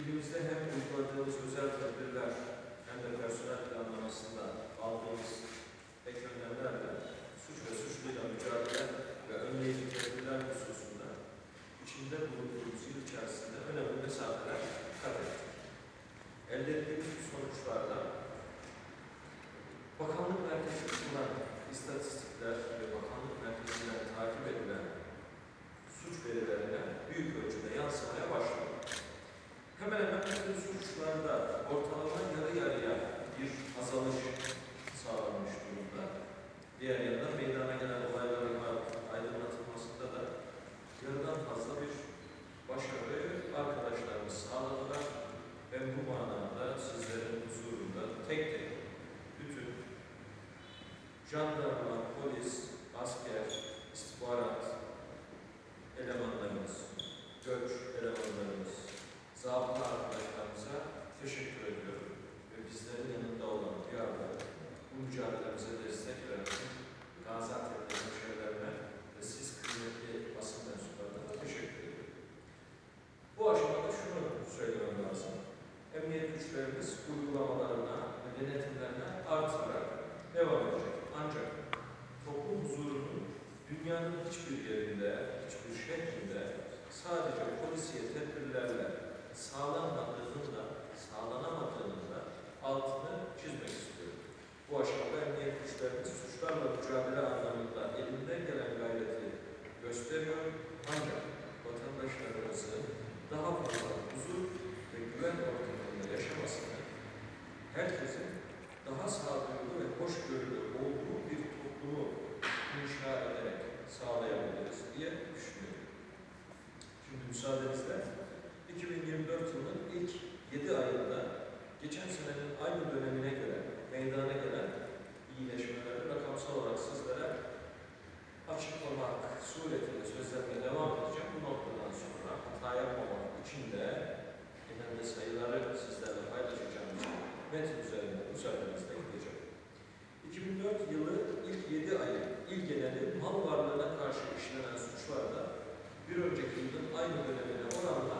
Bilimizde hem uyguladığımız özel tedbirler hem de personel planlamasında aldığımız ek azalış sağlanmış durumda. Diğer yandan meydana gelen olayların aydınlatılmasında da yarıdan fazla bir başarıyı arkadaşlarımız sağladılar. Ben bu manada sizlerin huzurunda tek tek bütün jandarma dünyanın hiçbir yerinde, hiçbir şehrinde sadece polisiye tedbirlerle sağlanmadığının da sağlanamadığının da altını çizmek istiyorum. Bu aşamada emniyet güçlerimiz suçlarla mücadele anlamında elinden gelen gayreti gösteriyor. Ancak vatandaşlarımızın daha fazla huzur ve güven ortamında yaşamasını herkesin daha sağduyulu ve hoşgörülü olduğu bir toplumu inşa ederek sağlayabiliriz diye düşünüyorum. Şimdi müsaadenizle 2024 yılının ilk 7 ayında geçen senenin aynı dönemine göre meydana gelen iyileşmeleri rakamsal olarak sizlere açıklamak suretiyle sözlerime devam edeceğim. Bu noktadan sonra hata yapmamak için de genelde sayıları sizlerle paylaşacağım için metin üzerinde müsaadenizle gideceğim. 2004 yılı ilk 7 ayı il geneli mal varlığına karşı işlenen suçlarda bir önceki yılın aynı dönemine oranla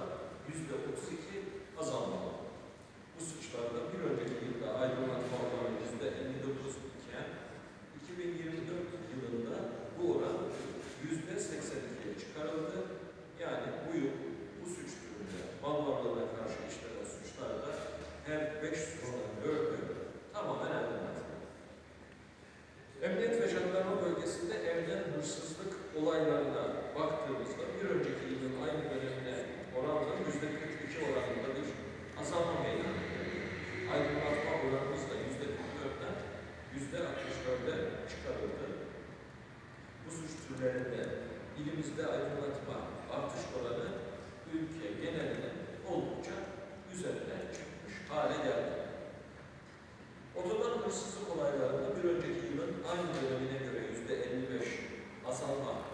yüzde 32 azalma oldu. Bu suçlarda bir önceki yılda aydınlatma oranı yüzde 59 iken 2024 yılında bu oran yüzde 82'ye çıkarıldı. Yani bu yıl bu suç türünde mal varlığına karşı işlenen suçlarda her 5 suçtan 4'ü tamamen aydınlatıldı. Emniyet ve jandarma bölgesinde evden hırsızlık olaylarına baktığımızda bir önceki yılın aynı dönemine oranla yüzde 42 oranında bir azalma meydana geldi. Aydınlatma oranımız da yüzde 44'ten yüzde 64'e çıkarıldı. Bu suç türlerinde ilimizde aydınlatma artış oranı ülke genelinin oldukça üzerine çıkmış hale geldi. Otoban hırsızlık olaylarında bir önceki yılın aynı dönemine göre yüzde 55 azalma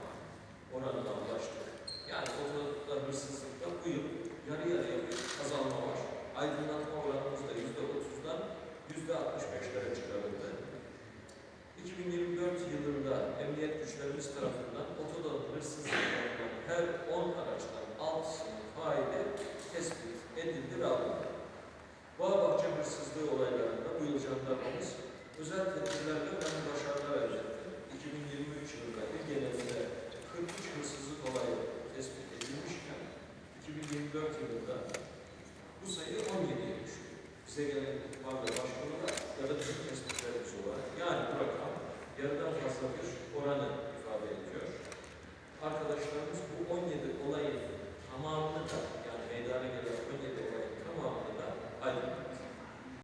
güçlerimiz tarafından otodan hırsızlık yapılan her 10 araçtan 6'sının faili tespit edildi ve alındı. Bağbahçe hırsızlığı olaylarında bu yıl jandarmamız özel tedbirlerle önemli başarılar elde etti. 2023 yılında bir genelinde 43 hırsızlık olayı tespit edilmişken 2024 yılında bu sayı 17'ye düşüyor. Bize gelen ihbar ve başvurular ya da bizim tespitlerimiz olarak yani bu rakam yarıdan fazla bir oranı ifade ediyor. Arkadaşlar